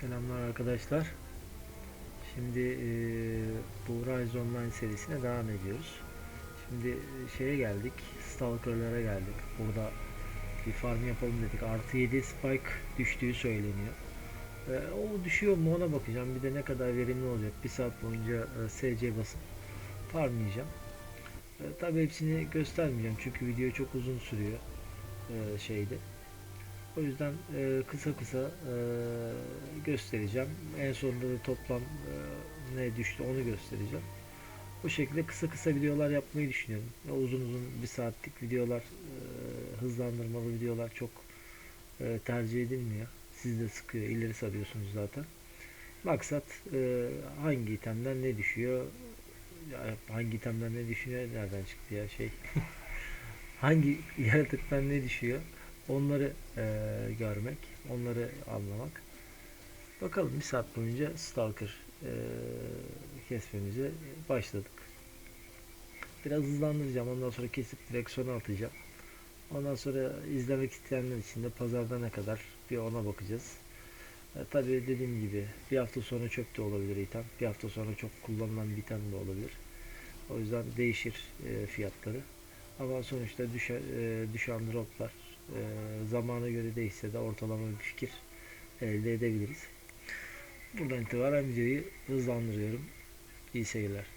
Selamlar arkadaşlar. Şimdi e, bu Rise Online serisine devam ediyoruz. Şimdi e, şeye geldik, Stalker'lara geldik. Burada bir farm yapalım dedik. Artı 7 spike düştüğü söyleniyor. E, o düşüyor mu ona bakacağım. Bir de ne kadar verimli olacak. Bir saat boyunca e, SC basıp farmlayacağım. E, tabii hepsini göstermeyeceğim çünkü video çok uzun sürüyor e, şeyde. O yüzden e, kısa kısa e, göstereceğim. En sonunda da toplam e, ne düştü onu göstereceğim. Bu şekilde kısa kısa videolar yapmayı düşünüyorum. Ve uzun uzun bir saatlik videolar, e, hızlandırmalı videolar çok e, tercih edilmiyor. Siz de sıkıyor, ileri sarıyorsunuz zaten. Maksat e, hangi itemden ne düşüyor, ya, hangi itemden ne düşüyor, nereden çıktı ya şey. hangi yaratıktan ne düşüyor onları eee, görmek, onları anlamak. Bakalım bir saat boyunca Stalker eee kesmemize başladık. Biraz hızlandıracağım. Ondan sonra kesip direksiyona atacağım. Ondan sonra izlemek isteyenler için de pazarda ne kadar bir ona bakacağız. E, tabii dediğim gibi bir hafta sonra çöp de olabilir item. Bir hafta sonra çok kullanılan bir item de olabilir. O yüzden değişir e, fiyatları. Ama sonuçta düşen, e, düşen droplar e, zamana göre değişse de ortalama bir fikir elde edebiliriz. Buradan itibaren videoyu hızlandırıyorum. İyi seyirler.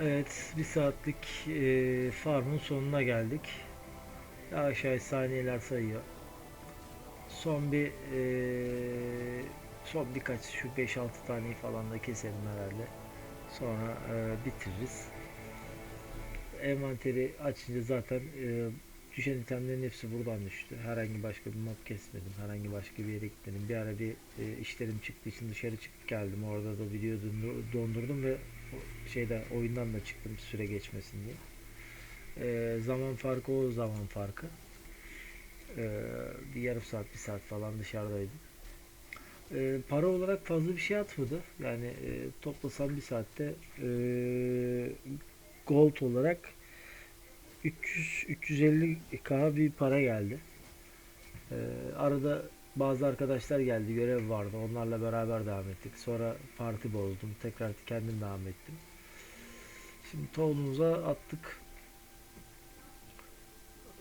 Evet, bir saatlik e, farmın sonuna geldik. Yavaş yavaş saniyeler sayıyor. Son bir e, son birkaç şu 5-6 taneyi falan da keselim herhalde. Sonra e, bitiririz. Envanteri açınca zaten e, düşen itemlerin hepsi buradan düştü. Herhangi başka bir mob kesmedim. Herhangi başka bir yere gitmedim. Bir ara bir e, işlerim çıktığı için dışarı çıkıp geldim. Orada da video dondur- dondurdum ve o- şeyde oyundan da çıktım süre geçmesin diye. E, zaman farkı o zaman farkı. E, bir yarım saat bir saat falan dışarıdaydım. E, para olarak fazla bir şey atmadı. Yani e, toplasam bir saatte e, gold olarak 300 350 k bir para geldi. Ee, arada bazı arkadaşlar geldi, görev vardı. Onlarla beraber devam ettik. Sonra parti bozdum. Tekrar kendim devam ettim. Şimdi tohumumuza attık.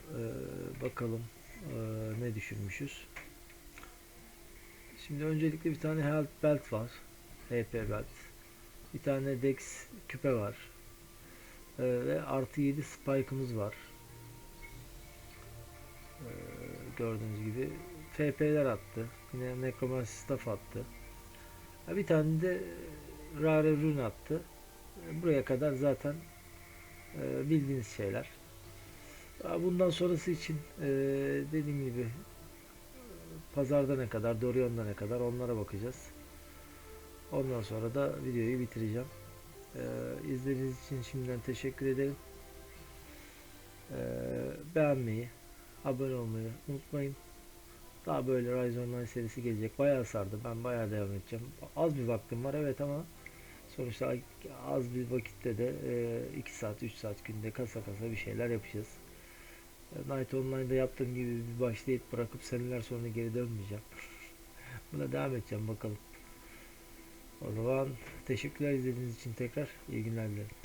Ee, bakalım ee, ne düşünmüşüz. Şimdi öncelikle bir tane health belt var. HP belt. Bir tane dex küpe var. Ee, ve artı 7 spike'ımız var. Ee, gördüğünüz gibi FP'ler attı. Yine Necromancy Staff attı. Ha, bir tane de Rare Rune attı. Buraya kadar zaten e, bildiğiniz şeyler. Bundan sonrası için e, dediğim gibi pazarda ne kadar, Dorion'da ne kadar onlara bakacağız. Ondan sonra da videoyu bitireceğim. İzlediğiniz için şimdiden teşekkür ederim. Beğenmeyi, abone olmayı unutmayın. Daha böyle Rise Online serisi gelecek. Bayağı sardı. Ben bayağı devam edeceğim. Az bir vaktim var evet ama sonuçta az bir vakitte de 2 saat 3 saat günde kasa kasa bir şeyler yapacağız. E, Night Online'da yaptığım gibi bir başlayıp bırakıp seneler sonra geri dönmeyeceğim. Buna devam edeceğim bakalım. O zaman teşekkürler izlediğiniz için tekrar iyi günler dilerim.